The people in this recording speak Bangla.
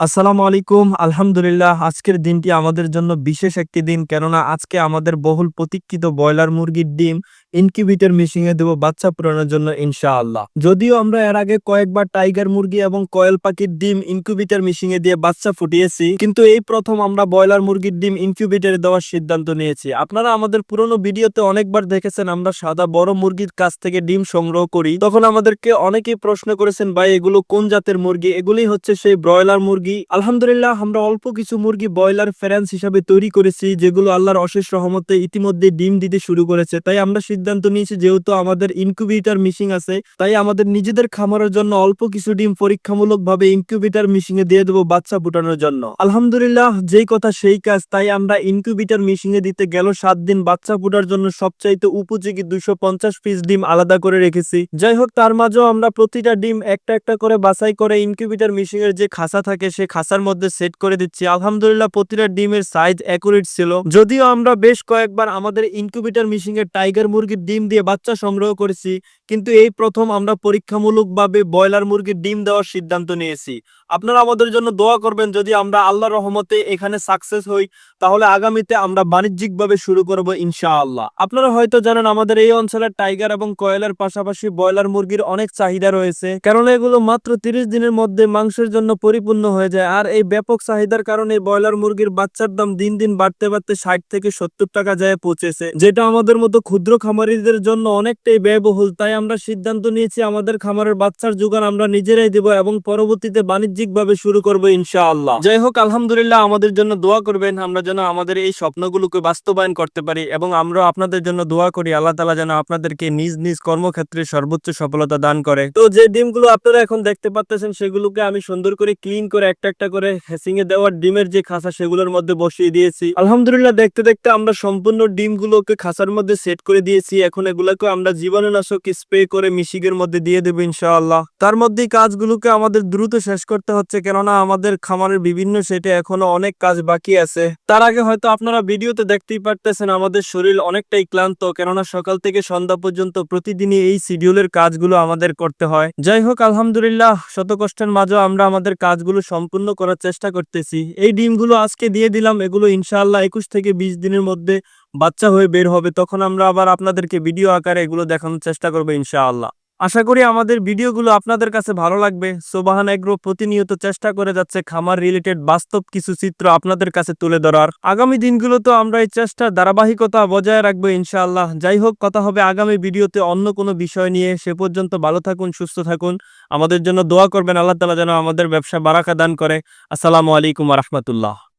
আসসালামু আলাইকুম। আলহামদুলিল্লাহ, আজকের দিনটি আমাদের জন্য বিশেষ একটি দিন। কেননা আজকে আমাদের বহুল প্রতীক্ষিত ব্রয়লার মুরগির ডিম ইনকিউবেটর মেশিনে দেবো বাচ্চা পূরণের জন্য, ইনশাআল্লাহ। যদিও আমরা এর আগে কয়েকবার টাইগার মুরগি এবং কয়েল পাখির ডিম ইনকিউবেটর মেশিনে দিয়ে বাচ্চা ফুটিয়েছি, কিন্তু এই প্রথম আমরা ব্রয়লার মুরগির ডিম ইনকিউবেটরে দেওয়ার সিদ্ধান্ত নিয়েছি। আপনারা আমাদের পুরনো ভিডিওতে অনেকবার দেখেছেন আমরা সাদা বড় মুরগির কাছ থেকে ডিম সংগ্রহ করি। তখন আমাদেরকে অনেকেই প্রশ্ন করেছেন, ভাই, এগুলো কোন জাতের মুরগি? এগুলি হচ্ছে সেই ব্রয়লার মুরগি। আলহামদুলিল্লাহ, আমরা অল্প কিছু মুরগি ব্রয়লার ফ্রান্স হিসাবে তৈরি করেছি, যেগুলো আল্লাহর অশেষ রহমতে ইতিমধ্যে ডিম দিতে শুরু করেছে। তাই আমরা সিদ্ধান্ত নিয়েছি যেহেতু আমাদের ইনকিউবেটর মিশিং আছে, তাই আমাদের নিজেদের খামারের জন্য অল্প কিছু ডিম পরীক্ষামূলক ভাবে ইনকিউবেটর মিশিং এ দিয়ে দেবো বাচ্চা ফুটানোর জন্য। আলহামদুলিল্লাহ, যেই কথা সেই কাজ, তাই আমরা ইনকিউবেটর মিশিং এ দিতে গেল সাত দিন বাচ্চা ফুটার জন্য সবচাইতে উপযোগী দুইশো পঞ্চাশ পিস ডিম আলাদা করে রেখেছি। যাই হোক, তার মাঝেও আমরা প্রতিটা ডিম একটা একটা করে বাছাই করে ইনকিউবেটর মিশিং এর যে খাসা থাকে, সে খাসার মধ্যে সেট করে দিচ্ছি। আলহামদুলিল্লাহ, প্রতিটা ডিমের সাইজ অ্যাকুরেট ছিল। যদিও আমরা বেশ কয়েকবার আমাদের ইনকিউবেটর মিশিং এর টাইগার মুরগির ডিম দিয়ে বাচ্চা সংগ্রহ করেছি, কিন্তু এই প্রথম আমরা পরীক্ষামূলকভাবে ব্রয়লার মুরগির ডিম দেওয়ার সিদ্ধান্ত নিয়েছি। আপনারা আমাদের জন্য দোয়া করবেন, যদি আমরা আল্লাহর রহমতে এখানে সাকসেস হই, তাহলে আগামীতে আমরা বাণিজ্যিকভাবে শুরু করব ইনশাআল্লাহ। আপনারা হয়তো জানেন, আমাদের এই অঞ্চলের টাইগার এবং কয়েলের পাশাপাশি ব্রয়লার মুরগির অনেক চাহিদা রয়েছে কারণ এগুলো মাত্র তিরিশ দিনের মধ্যে মাংসের জন্য পরিপূর্ণ হয়ে যায়, আর এই ব্যাপক চাহিদার কারণে ব্রয়লার মুরগির বাচ্চার দাম দিন দিন বাড়তে বাড়তে ষাট থেকে সত্তর টাকা যায় পৌঁছেছে, যেটা আমাদের মতো ক্ষুদ্র খামারিদের জন্য অনেকটাই ব্যয়বহুল, তাই আমরা সিদ্ধান্ত নিয়েছি আমাদের খামারের বাচ্চার যোগান আমরা নিজেরাই দেব এবং পরবর্তীতে বাণিজ্যিকভাবে শুরু করব ইনশাআল্লাহ। যাই হোক, আলহামদুলিল্লাহ আমাদের জন্য দোয়া করবেন, আমরা যেন আমাদের এই স্বপ্নগুলোকে বাস্তবায়ন করতে পারি এবং আমরা আপনাদের জন্য দোয়া করি, আল্লাহ তালা যেন আপনাদেরকে নিজ নিজ কর্মক্ষেত্রে সর্বোচ্চ সফলতা দান করে। তো যে ডিমগুলো আপনারা এখন দেখতে পাচ্ছেন সেগুলোকে আমি সুন্দর করে ক্লিন করে একটা একটা করে হ্যাসিং এ দেওয়ার ডিমের যে খাসা সেগুলোর মধ্যে বসিয়ে দিয়েছি। আলহামদুলিল্লাহ, দেখতে দেখতে আমরা সম্পূর্ণ ডিমগুলোকে খাসার মধ্যে সেট করে দিয়েছি। এখন এগুলোকে আমরা জীবাণুনাশক স্প্রে করে মিশিগের মধ্যে দিয়ে দেবো ইনশাআল্লাহ। তার মধ্যে কাজগুলোকে আমাদের দ্রুত শেষ করতে হচ্ছে, কেননা আমাদের খামারের বিভিন্ন সেটে এখনও অনেক কাজ বাকি আছে। তার আগে হয়তো আপনারা ভিডিওতে দেখতেই পারতেছেন, আমাদের শরীর অনেকটাই ক্লান্ত, কেননা সকাল থেকে সন্ধ্যা পর্যন্ত প্রতিদিনই এই শিডিউলের কাজগুলো আমাদের করতে হয়। যাই হোক, আলহামদুলিল্লাহ শত কষ্টের মাঝেও আমরা আমাদের কাজগুলো সম্পূর্ণ করার চেষ্টা করতেছি। এই ডিমগুলো আজকে দিয়ে দিলাম, এগুলো ইনশাআল্লাহ একুশ থেকে বিশ দিনের মধ্যে বাচ্চা হয়ে বের হবে, তখন আমরা আবার আপনাদেরকে ভিডিও আকারে এগুলো দেখানোর চেষ্টা করব ইনশাআল্লাহ। আশা করি আমাদের ভিডিওগুলো আপনাদের কাছে ভালো লাগবে। সোবাহান এগ্রো প্রতিনিয়ত চেষ্টা করে যাচ্ছে খামার রিলেটেড বাস্তব কিছু চিত্র আপনাদের কাছে তুলে ধরার। আগামী দিনগুলোতে আমরা এই চেষ্টার ধারাবাহিকতা বজায় রাখব ইনশাআল্লাহ। যাই হোক, কথা হবে আগামী ভিডিওতে অন্য কোনো বিষয় নিয়ে। সে পর্যন্ত ভালো থাকুন, সুস্থ থাকুন। আমাদের জন্য দোয়া করবেন, আল্লাহ তালা যেন আমাদের ব্যবসা বারাকা দান করে। আসসালামু আলাইকুম রহমতুল্লাহ।